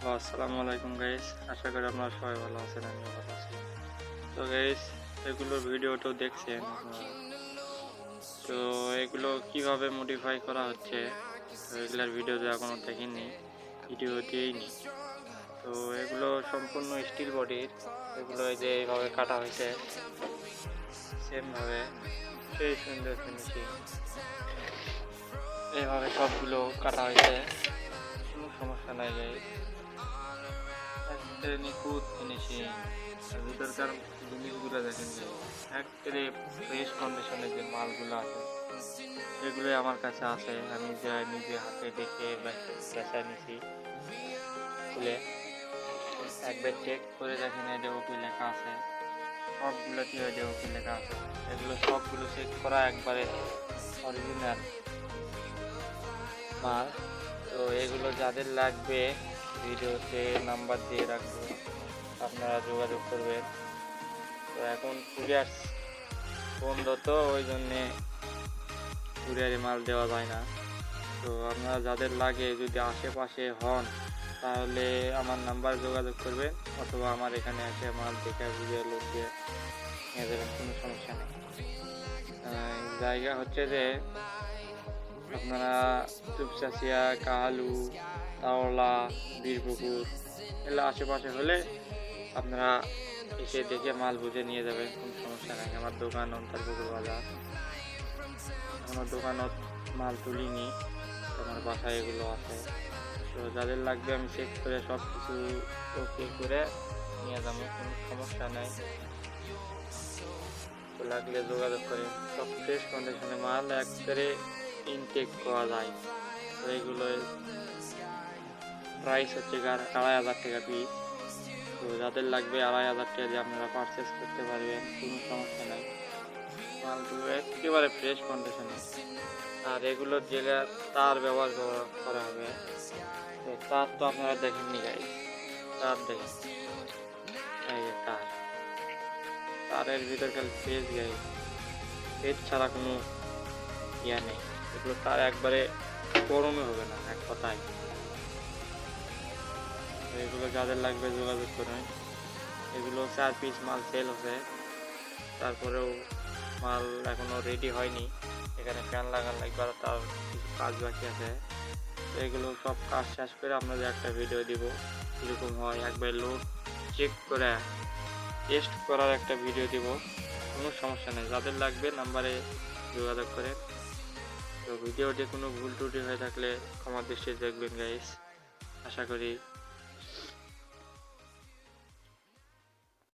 Hello, আসসালামু আলাইকুম guys আশা করি আপনারা সবাই ভালো আছেন আমিও ভালো আছি। তো গাইস এগুলোর ভিডিওটাও দেখছেন তো এগুলো কীভাবে মডিফাই করা হচ্ছে তো এগুলোর ভিডিও তো এখনও দেখিনি ভিডিও দিয়েইনি তো এগুলো সম্পূর্ণ স্টিল বডির এগুলো যে এইভাবে কাটা হয়েছে সেমভাবে সেই সুন্দর ফিনিশিং এইভাবে সবগুলো কাটা হয়েছে কোনো সমস্যা নাই গাইস একেবারে নিখুঁত ফিনিশিং আর ভিতরকার জিনিসগুলো দেখেন যে একেবারে ফ্রেশ কন্ডিশনের যে মালগুলো আছে, এগুলোই আমার কাছে আছে। আমি যা নিজে হাতে দেখে বেচা নিছি। খুলে একবার চেক করে দেখেন এটা ওপি লেখা আছে। সবগুলোতে এটা ওপি লেখা আছে? এগুলো সবগুলো চেক করা একবারে অরিজিনাল মাল। তো এগুলো যাদের লাগবে ভিডিওতে নাম্বার দিয়ে রাখব, আপনারা যোগাযোগ করবেন। তো এখন কুরিয়ার বন্ধ তো, ওই জন্যে কুরিয়ারে মাল দেওয়া যায় না। তো আপনারা যাদের লাগে যদি আশেপাশে হন, তাহলে আমার নাম্বার যোগাযোগ করবেন, অথবা আমার এখানে এসে মাল দেখে বুঝে লোক দিয়ে নিয়ে যাবেন, কোনো সমস্যা নেই। জায়গা হচ্ছে যে আপনারা চুপচাচিয়া কাহালু তাওলা, বীরপুকুর, এগুলো আশেপাশে হলে আপনারা এসে দেখে মাল বুঝে নিয়ে যাবেন, কোনো সমস্যা নাই। আমার দোকান অন্তর্পুকুর বাজার। আমার দোকানত মাল তুলিনি, আমার বাসায় এগুলো আছে। তো যাদের লাগবে আমি চেক করে সব কিছু ওকে করে নিয়ে যাব, কোনো সমস্যা নাই। তো লাগলে যোগাযোগ করে সব ফ্রেশ কন্ডিশনে মাল, একবারে ইনটেক করা যায়। তো এগুলো প্রাইস হচ্ছে আড়াই হাজার টাকা পিস তো যাদের লাগবে আড়াই হাজার টাকা দিয়ে আপনারা পারচেস করতে পারবেন, কোনো সমস্যা নাই। মালগুলো একেবারে ফ্রেশ কন্ডিশনে আর এগুলোর যেটা তার ব্যবহার করা- হবে। তো তার তো আপনারা দেখেননি গাই তার দেখেন। এই যে তার। তারের ভিতর খালি পেজ গাই পেজ ছাড়া কোনো ইয়া নেই। এগুলো তার একবারে গরমে হবে না, এক কথায়। এগুলো যাদের লাগবে যোগাযোগ করে এগুলো চার পিস মাল সেল হচ্ছে তারপরেও মাল এখনও রেডি হয়নি। এখানে ফ্যান লাগান লাগবে আর তার কিছু কাজ বাকি আছে। এগুলো সব কাজ শেষ করে আপনাদের একটা ভিডিও দিব। কীরকম হয়, একবার লোড চেক করে টেস্ট করার একটা ভিডিও দিব। কোনো সমস্যা নেই। যাদের লাগবে নাম্বারে যোগাযোগ করে তো ভিডিওটি কোনো ভুল ত্রুটি হয়ে থাকলে ক্ষমা দৃষ্টি দেখবেন গাইস আশা করি